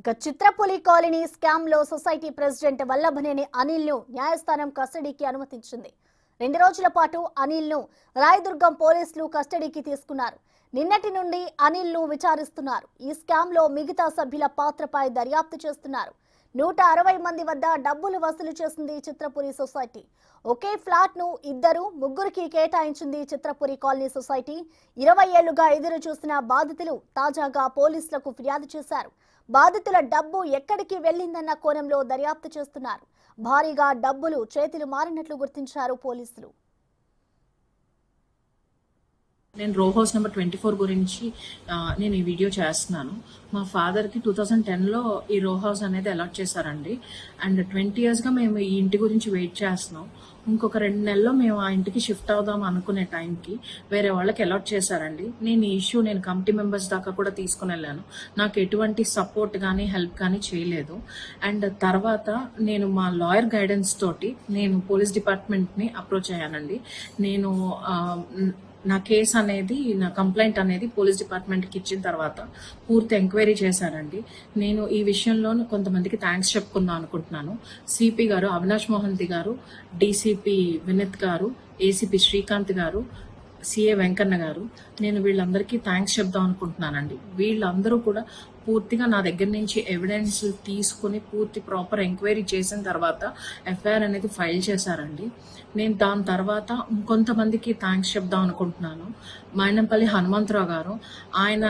ఇక చిత్రపులి కాలనీ స్కామ్లో society president Vallabhaneni అనిల్ను న్యాయస్థానం కస్టడీకి అనుమతించింది. రెండు రోజుల పాటు అనిల్ను రాయదుర్గం పోలీసులు కస్టడీకి తీసుకున్నారు. నిన్నటి నుండి అనిల్ను విచారిస్తున్నారు. ఈ స్కామ్లో మిగతా సభ్యుల పాత్రపై దర్యాప్తు చేస్తున్నారు. నూట అరవై మంది వద్ద డబ్బులు వసూలు చేసింది చిత్రపురి సొసైటీ. ఒకే ఫ్లాట్ను ఇద్దరు ముగ్గురికి కేటాయించింది చిత్రపురి కాలనీ సొసైటీ. ఇరవై ఏళ్ళుగా ఎదురు చూసిన బాధితులు తాజాగా పోలీసులకు ఫిర్యాదు చేశారు. బాధితుల డబ్బు ఎక్కడికి వెళ్ళిందన్న కోణంలో దర్యాప్తు చేస్తున్నారు. భారీగా డబ్బులు చేతులు మారినట్లు గుర్తించారు పోలీసులు. నేను రో హౌస్ నెంబర్ ట్వంటీ ఫోర్ గురించి నేను ఈ వీడియో చేస్తున్నాను. మా ఫాదర్కి టూ థౌజండ్ టెన్లో ఈ రో హౌస్ అనేది అలాట్ చేశారండి. అండ్ ట్వంటీ ఇయర్స్గా మేము ఈ ఇంటి గురించి వెయిట్ చేస్తున్నాం. ఇంకొక రెండు నెలల్లో మేము ఆ ఇంటికి షిఫ్ట్ అవుదాం అనుకునే టైంకి వేరే వాళ్ళకి అలాట్ చేశారండి. నేను ఈ ఇష్యూ నేను కమిటీ మెంబర్స్ దాకా కూడా తీసుకుని వెళ్ళాను. నాకు ఎటువంటి సపోర్ట్ కానీ హెల్ప్ కానీ చేయలేదు. అండ్ తర్వాత నేను మా లాయర్ గైడెన్స్ తోటి నేను పోలీస్ డిపార్ట్మెంట్ని అప్రోచ్ అయ్యానండి. నేను నా కేసు అనేది నా కంప్లైంట్ అనేది పోలీస్ డిపార్ట్మెంట్కి ఇచ్చిన తర్వాత పూర్తి ఎంక్వైరీ చేశారండి. నేను ఈ విషయంలో కొంతమందికి థ్యాంక్స్ చెప్పుకుందాం అనుకుంటున్నాను. సిపి గారు అవినాష్ మోహంతి గారు డీసీపీ వినిత్ గారు ఏసీపీ శ్రీకాంత్ గారు సిఏ వెంకన్న గారు. నేను వీళ్ళందరికీ థ్యాంక్స్ చెప్దాం అనుకుంటున్నానండి. వీళ్ళందరూ కూడా పూర్తిగా నా దగ్గర నుంచి ఎవిడెన్స్ తీసుకుని పూర్తి ప్రాపర్ ఎంక్వైరీ చేసిన తర్వాత ఎఫ్ఐఆర్ అనేది ఫైల్ చేశారండి. నేను దాని తర్వాత ఇంకొంతమందికి థ్యాంక్స్ చెప్దాం అనుకుంటున్నాను. మైనంపల్లి హనుమంతరావు గారు ఆయన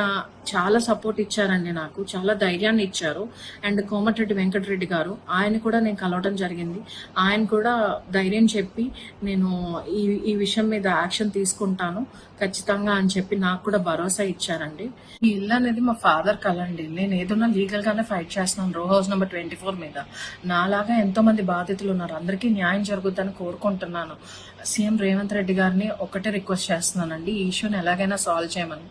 చాలా సపోర్ట్ ఇచ్చారండి నాకు చాలా ధైర్యాన్ని ఇచ్చారు. అండ్ కోమటిరెడ్డి వెంకటరెడ్డి గారు ఆయన కూడా నేను కలవడం జరిగింది. ఆయన కూడా ధైర్యం చెప్పి నేను ఈ ఈ విషయం మీద యాక్షన్ తీసుకుంటాను ఖచ్చితంగా అని చెప్పి నాకు కూడా భరోసా ఇచ్చారండి. ఈ ఇల్లు అనేది మా ఫాదర్ కలండి నేను ఏదైనా లీగల్ గానే ఫైట్ చేస్తున్నాను. రో హౌస్ నెంబర్ ట్వంటీ ఫోర్ మీద. నాలాగా ఎంతో మంది బాధితులు ఉన్నారు అందరికీ న్యాయం జరుగుతుందని కోరుకుంటున్నాను. సీఎం రేవంత్ రెడ్డి గారిని ఒకటే రిక్వెస్ట్ చేస్తున్నానండి. ఈ ఇష్యూని ఎలాగైనా సాల్వ్ చేయమని.